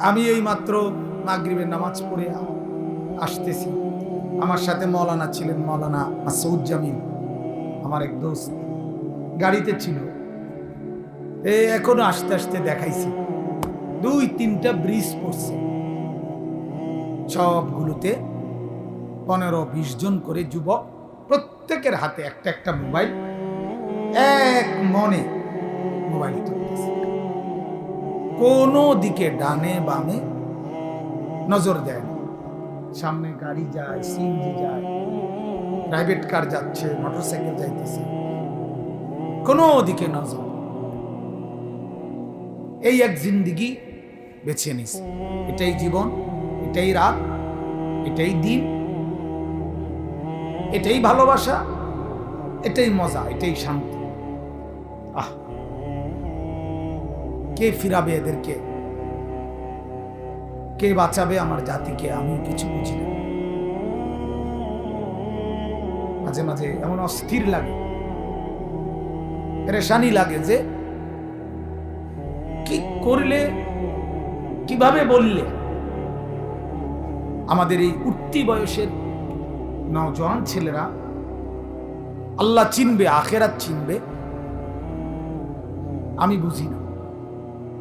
আমি এই মাত্র মাগরিবের নামাজ পড়ে আসতেছি। আমার সাথে মৌলানা ছিলেন মৌলানা মাসউদ জামিল, আমার এক দোস্ত। গাড়িতে ছিল। এ এখনও আস্তে আস্তে দেখাইছি। দুই, তিনটা ব্রিজ পড়ছে। সবগুলোতে পনেরো, বিশ জন করে যুবক, প্রত্যেকের হাতে একটা একটা মোবাইল। এক মনে মোবাইল। কোনো দিকে ডানে বামে নজর দেয় না। সামনে গাড়ি যায় সিএনজি যায় প্রাইভেট কার যাচ্ছে মোটরসাইকেল যাইতেছে। কোনো দিকে নজর। এই এক জিন্দিগি বেছে নিস এটাই জীবন, এটাই রাত, এটাই দিন, এটাই ভালোবাসা, এটাই মজা, এটাই শান্তি। কে ফিরাবে এদেরকে? কে বাঁচাবে আমার জাতিকে? আমি কিছু বুঝি না। মাঝে মাঝে এমন অস্থির লাগে, পেরেশানি লাগে যে, কি করলে, কীভাবে বললে? আমাদের এই উঠতি বয়সের নওজোয়ান ছেলেরা আল্লাহ চিনবে, আখেরাত চিনবে। আমি বুঝি না।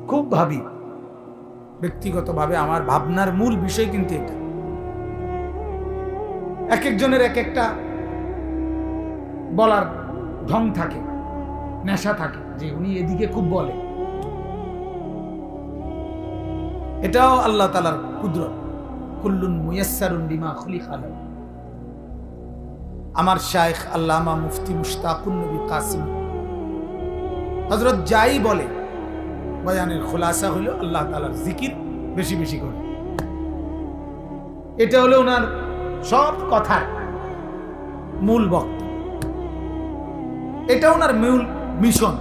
খুব ভাবি। ব্যক্তিগতভাবে আমার ভাবনার মূল বিষয় কিন্তু এটা। এক একজনের এক একটা বলার ঢং থাকে, নেশা থাকে, যে উনি এদিকে খুব বলে। এটাও আল্লাহ তালার কুদরত। কুল্লুন মুয়াসারুন বিমা খুলি খালা আমার শায়েখ আল্লামা মুফতি মুশতাকুন নবী কাসিম। হজরত যাই বলে বয়ানের খোলাসা হলো আল্লাহ তালার জিকির বেশি বেশি করে। এটা হলো ওনার সব কথার মূল বক্ত এটা ওনার মূল মিশন,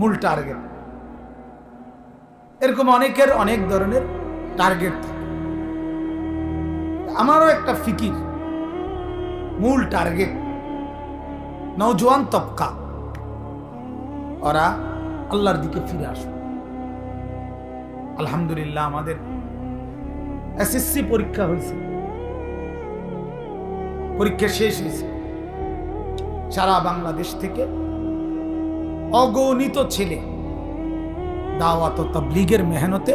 মূল টার্গেট এরকম অনেকের অনেক ধরনের টার্গেট থাকে। আমারও একটা ফিকির, মূল টার্গেট নৌজওয়ান তবকা। ওরা আল্লাহর দিকে ফিরে আসবে আলহামদুলিল্লাহ আমাদের এসএসসি পরীক্ষা হয়েছে। পরীক্ষা শেষ হয়েছে। সারা বাংলাদেশ থেকে অগণিত ছেলে দাওয়াত তাবলিগের মেহনতে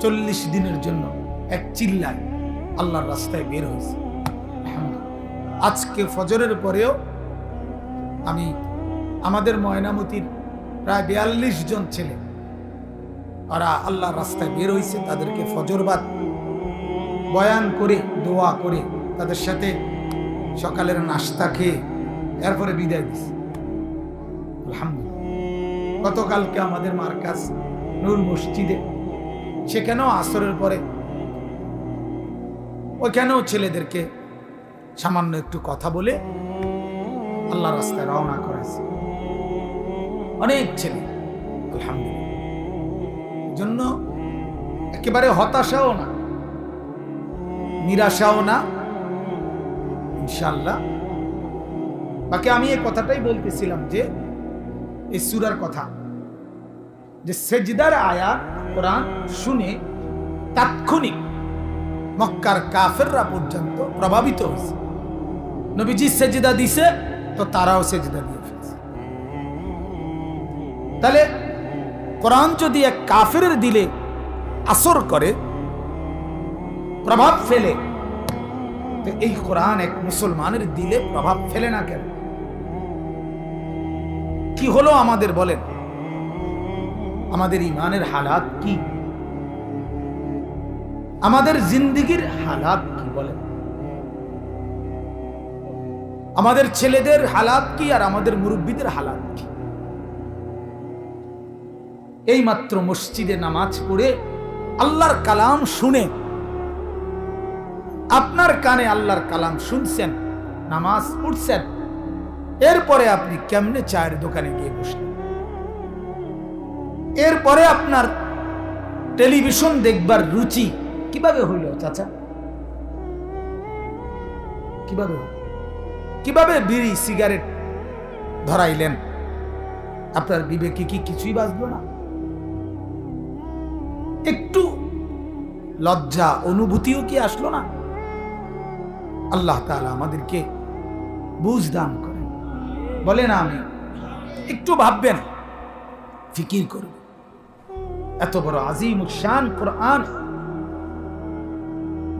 চল্লিশ দিনের জন্য এক চিল্লায় আল্লাহর রাস্তায় বের হয়েছে। আজকে ফজরের পরেও আমি আমাদের ময়নামতির প্রায় বিয়াল্লিশ জন ছেলে ওরা আল্লাহর রাস্তায় বের হয়েছে তাদেরকে ফজরবাদ বয়ান করে, দোয়া করে, তাদের সাথে সকালের নাস্তা খেয়ে এরপরে বিদায় দিছে। আলহামদুলিল্লাহ। গতকালকে আমাদের মার্কাজ নূর মসজিদে, সেখানেও আসরের পরে ওইখানেও ছেলেদেরকে সামান্য একটু কথা বলে আল্লাহ রাস্তায় রওনা করেছে অনেক ছেলে, আলহামদুলিল্লাহ। জন্য একেবারে হতাশাও না, নিরাশাও না ইনশাল্লাহ বাকি আমি এই কথাটাই বলতেছিলাম যে, এই সুরার কথা, যে সেজদার আয়াত কোরআন শুনে তাৎক্ষণিক মক্কার কাফেররা পর্যন্ত প্রভাবিত হয়েছে। নবীজি সেজদা দিছে, তো তারাও সেজদা দিয়ে ফেলছে। তাহলে কোরআন যদি এক কাফের দিলে আসর করে, প্রভাব ফেলে এই কোরআন এক মুসলমানের দিলে প্রভাব ফেলে না কেন? কি হলো আমাদের বলেন? আমাদের ইমানের হালাত কি? আমাদের জিন্দিগির হালাত কি বলেন? আমাদের ছেলেদের হালাত কি আর আমাদের মুরব্বীদের হালাত কি? এই মাত্র মসজিদে নামাজ পড়ে আল্লাহর কালাম শুনে, আপনার কানে আল্লাহর কালাম শুনছেন, নামাজ পড়ছেন, এরপরে আপনি কেমনে চায়ের দোকানে গিয়ে বসলেন? এরপরে আপনার টেলিভিশন দেখবার রুচি কীভাবে হইল, চাচা? কীভাবে কীভাবে বিড়ি, সিগারেট ধরাইলেন? আপনার বিবেকে কি কিছুই বাঁচলো না? একটু লজ্জা অনুভূতিও কি আসলো না? আল্লাহ তাআলা আমাদেরকে বুঝ দান করেন। বলেন আমি একটু ভাববেন, ফিকির করবেন এত বড় আজিম শান কোরআন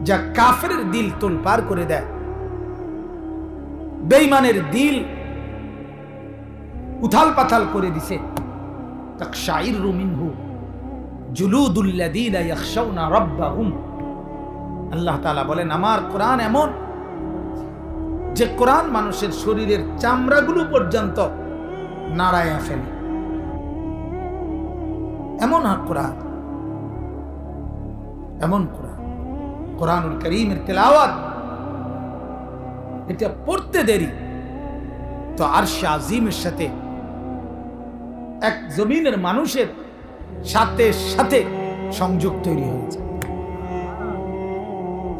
যা কাফের দিল তোল পার করে দেয়। বেইমানের দিল উথাল পাথাল করে দিছে। তাকশাইরু মিনহু। রাব্বাহুম। আল্লাহ বলেন, আমার কোরআন এমন যে কোরআন মানুষের শরীরের চামড়াগুলো পর্যন্ত নাড়ায়া ফেলে। এমন আর কোরআন, এমন কোরআন। কোরআনুল করিমের তেলাওয়াত, এটা পড়তে দেরি। তো আরশে আজিমের সাথে এক জমিনের মানুষের সাথে সাথে সংযোগ তৈরি হয়েছে।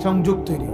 সংযোগ তৈরি